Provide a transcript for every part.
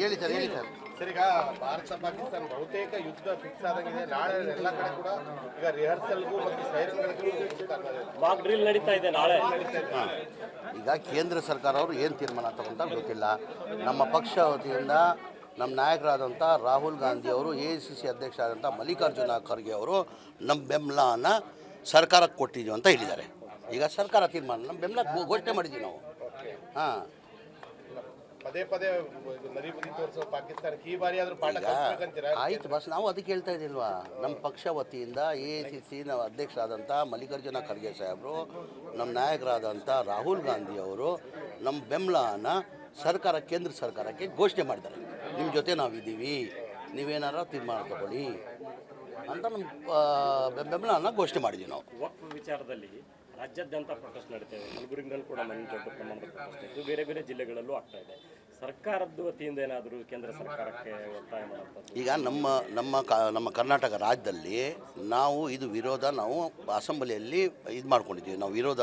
ಹೇಳಿ ಸರ್ ಹೇಳಿ sir. Sir ಈಗ ಭಾರತ ಪಾಕಿಸ್ತಾನ ಬಹುತೇಕ ಯುದ್ಧ ಫಿಕ್ಸ್ ಆದಂಗಿದೆ. ನಾಳೆ ಎಲ್ಲ ಕಡೆ ಕೂಡ ಈಗ ರಿಹರ್ಸಲ್ಗೂ ಮತ್ತು ಸೈರನ್ಗಳಿಗೂ ನಡೀತಾ ಇದೆ ನಾಳೆ. ಈಗ ಕೇಂದ್ರ ಸರ್ಕಾರ ಅವರು ಏನು ತೀರ್ಮಾನ ತಗೊಂತ ಗೊತ್ತಿಲ್ಲ. ನಮ್ಮ ಪಕ್ಷ ವತಿಯಿಂದ ನಮ್ಮ ನಾಯಕರಾದಂಥ ರಾಹುಲ್ ಗಾಂಧಿ ಅವರು ಎ ಸಿ ಸಿ ಅಧ್ಯಕ್ಷ ಆದಂಥ ಮಲ್ಲಿಕಾರ್ಜುನ ಖರ್ಗೆ ಅವರು ನಮ್ಮ ಬೆಂಬಲನ ಸರ್ಕಾರಕ್ಕೆ ಕೊಟ್ಟಿದ್ದೀವಿ ಅಂತ ಹೇಳಿದ್ದಾರೆ. ಈಗ ಸರ್ಕಾರ ತೀರ್ಮಾನ ನಮ್ಮ ಬೆಂಬಲ ಘೋಷಣೆ ಮಾಡಿದ್ದೀವಿ ನಾವು. ಹಾಂ. ಪದೇ ಪದೇ ನರಿ ತೋರಿಸೋ ಪಾಕಿಸ್ತಾನಕ್ಕೆ ಈ ಬಾರಿ ಆದ್ರೂ ಪಾಠ ಕಲಿಸ್ಬೇಕಂತೀರಾ? ಆಯ್ತು ಬಸ್ ನಾವು ಅದಕ್ಕೆ ಹೇಳ್ತಾ ಇದ್ದಿಲ್ವಾ? ನಮ್ಮ ಪಕ್ಷ ವತಿಯಿಂದ ಎ ಸಿ ಸಿ ನಾವು ಅಧ್ಯಕ್ಷರಾದಂಥ ಮಲ್ಲಿಕಾರ್ಜುನ ಖರ್ಗೆ ಸಾಹೇಬರು ನಮ್ಮ ನಾಯಕರಾದಂಥ ರಾಹುಲ್ ಗಾಂಧಿ ಅವರು ನಮ್ಮ ಬೆಂಬಲನ ಸರ್ಕಾರ ಕೇಂದ್ರ ಸರ್ಕಾರಕ್ಕೆ ಘೋಷಣೆ ಮಾಡಿದ್ದಾರೆ. ನಿಮ್ಮ ಜೊತೆ ನಾವಿದ್ದೀವಿ ನೀವೇನಾರ ತೀರ್ಮಾನ ತಗೊಳ್ಳಿ ಅಂತ ನಮ್ಮ ಬೆಂಬಲನ ಘೋಷಣೆ ಮಾಡಿದ್ದೀವಿ ನಾವು. ವಕ್ಫ್ ವಿಚಾರದಲ್ಲಿ ರಾಜ್ಯಾದ್ಯಂತ ಪ್ರೊಟೆಸ್ಟ್ ನಡೀತಾ ಇದೆ. ಕಲಬುರಗಿನಲ್ಲಿ ಕೂಡ ಮನೆ ದೊಡ್ಡ ಪ್ರಮಾಣದ ಪ್ರೊಟೆಸ್ಟ್ ಇದ್ದು ಬೇರೆ ಬೇರೆ ಜಿಲ್ಲೆಗಳಲ್ಲೂ ಆಗ್ತಾ ಇದೆ. ಸರ್ಕಾರದ ವತಿಯಿಂದ ಏನಾದರೂ ಕೇಂದ್ರ ಸರ್ಕಾರಕ್ಕೆ ಒತ್ತಾಯ ಈಗ ನಮ್ಮ ನಮ್ಮ ಕ, ನಮ್ಮ ಕರ್ನಾಟಕ ರಾಜ್ಯದಲ್ಲಿ ನಾವು ಇದು ವಿರೋಧ ನಾವು ಅಸೆಂಬ್ಲಿಯಲ್ಲಿ ಇದು ಮಾಡ್ಕೊಂಡಿದ್ದೀವಿ. ನಾವು ವಿರೋಧ,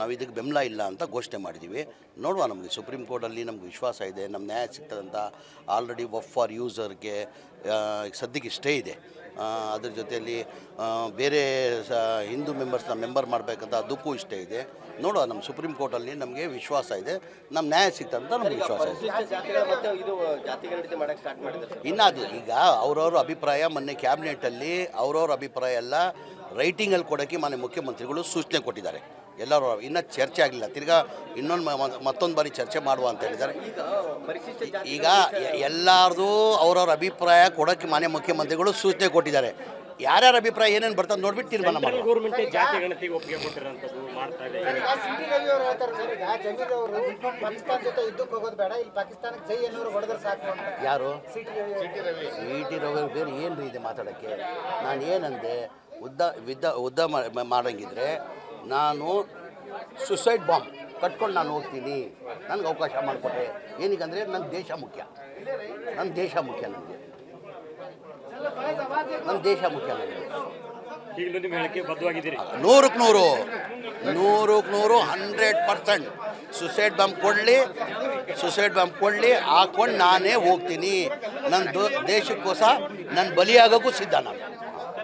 ನಾವು ಇದಕ್ಕೆ ಬೆಂಬಲ ಇಲ್ಲ ಅಂತ ಘೋಷಣೆ ಮಾಡಿದ್ದೀವಿ. ನೋಡುವ ನಮಗೆ ಸುಪ್ರೀಂ ಕೋರ್ಟಲ್ಲಿ ನಮ್ಗೆ ವಿಶ್ವಾಸ ಇದೆ, ನಮ್ಮ ನ್ಯಾಯ ಸಿಗ್ತದಂತ ಆಲ್ರೆಡಿ ವಫ್ ಫಾರ್ ಯೂಸರ್ಗೆ ಸದ್ಯಕ್ಕೆ ಸ್ಟೇ ಇದೆ. ಅದ್ರ ಜೊತೆಯಲ್ಲಿ ಬೇರೆ ಸ ಹಿಂದೂ ಮೆಂಬರ್ಸ್ನ ಮೆಂಬರ್ ಮಾಡಬೇಕಂತ ಅದಕ್ಕೂ ಇಷ್ಟ ಇದೆ. ನೋಡುವ ನಮ್ಮ ಸುಪ್ರೀಂ ಕೋರ್ಟಲ್ಲಿ ನಮಗೆ ವಿಶ್ವಾಸ ಇದೆ. ನಮ್ಮ ನ್ಯಾಯ ಸಿಗ್ತಂತ ನಮ್ಗೆ ವಿಶ್ವಾಸ ಇದೆ. ಜಾತಿಗಳ ಇದು ಜಾತಿಗಳ ರೀತಿ ಮಾಡಕ್ಕೆ ಸ್ಟಾರ್ಟ್ ಮಾಡಿದ್ದಾರೆ ಇನ್ನು ಅದು ಈಗ ಅವ್ರವ್ರ ಅಭಿಪ್ರಾಯ ಮೊನ್ನೆ ಕ್ಯಾಬಿನೆಟಲ್ಲಿ ಅವ್ರವ್ರ ಅಭಿಪ್ರಾಯ ಎಲ್ಲ ರೈಟಿಂಗಲ್ಲಿ ಕೊಡೋಕ್ಕೆ ಮಾನ್ಯ ಮುಖ್ಯಮಂತ್ರಿಗಳು ಸೂಚನೆ ಕೊಟ್ಟಿದ್ದಾರೆ. ಎಲ್ಲರೂ ಇನ್ನೂ ಚರ್ಚೆ ಆಗಲಿಲ್ಲ. ತಿರ್ಗಾ ಇನ್ನೊಂದು ಮತ್ತೊಂದು ಬಾರಿ ಚರ್ಚೆ ಮಾಡುವ ಅಂತ ಹೇಳಿದ್ದಾರೆ. ಈಗ ಎಲ್ಲರದು ಅವ್ರವ್ರ ಅಭಿಪ್ರಾಯ ಕೊಡೋಕ್ಕೆ ಮಾನ್ಯ ಮುಖ್ಯಮಂತ್ರಿಗಳು ಸೂಚನೆ ಕೊಟ್ಟಿದ್ದಾರೆ. ಯಾರ್ಯಾರ ಅಭಿಪ್ರಾಯ ಏನೇನು ಬರ್ತದೆ ನೋಡ್ಬಿಟ್ಟು ತೀರ್ಮಾನ ಮಾಡ್ತಾರೆ ಮಾಡುವ ಜಾತಿ ಗಣತಿಗೆ ಒಪ್ಪಿಗೆ ಕೊಟ್ಟಿರೋಂಥದ್ದು ಮಾಡ್ತಾ ಇದೆ. ಸಿಟಿ ರವಿ ಅವರು ಹೇಳ್ತಾರೆ ಸರ್ ಈಗ ಜಮೀರ್ ಅವರು ಜೊತೆ ಯುದ್ಧಕ್ಕೆ ಹೋಗೋದು ಬೇಡ ಪಾಕಿಸ್ತಾನಕ್ಕೆ ಜೈ ಅನ್ನೋರು ಹೊಡೆದ್ರೆ ಸಾಕು ಅಂತ. ಯಾರು? ಟಿ ರವಿ. ಬೇರೆ ಏನು ಇದೆ ಮಾತಾಡೋಕ್ಕೆ? ನಾನು ಏನಂದೆ? ಉದ್ದ ವಿದ್ದ ಉದ್ದ ಮಾಡಂಗಿದ್ರೆ ನಾನು ಸುಸೈಡ್ ಬಾಂಬ್ ಕಟ್ಕೊಂಡು ನಾನು ಹೋಗ್ತೀನಿ. ನನಗೆ ಅವಕಾಶ ಮಾಡಿಕೊಟ್ರೆ. ಏನಕ್ಕಂದರೆ ನನ್ನ ದೇಶ ಮುಖ್ಯ. ನನ್ನ ದೇಶ ಮುಖ್ಯ ನನಗೆ. ನನ್ನ ದೇಶ ಮುಖ್ಯ ನನಗೆ. ನೂರಕ್ಕೆ ನೂರು. ನೂರಕ್ಕೆ ನೂರು ಹಂಡ್ರೆಡ್ ಪರ್ಸೆಂಟ್ ಸುಸೈಡ್ ಬಾಂಬ್ ಕೊಡಲಿ ಸುಸೈಡ್ ಬಾಂಬ್ ಕೊಡಲಿ ಹಾಕ್ಕೊಂಡು ನಾನೇ ಹೋಗ್ತೀನಿ. ನನ್ನ ದೇಶಕ್ಕೋಸ ದೇಶಕ್ಕೋಸ್ಕರ ನನ್ನ ಬಲಿಯಾಗೋಕ್ಕೂ ಸಿದ್ಧ ನಾನು.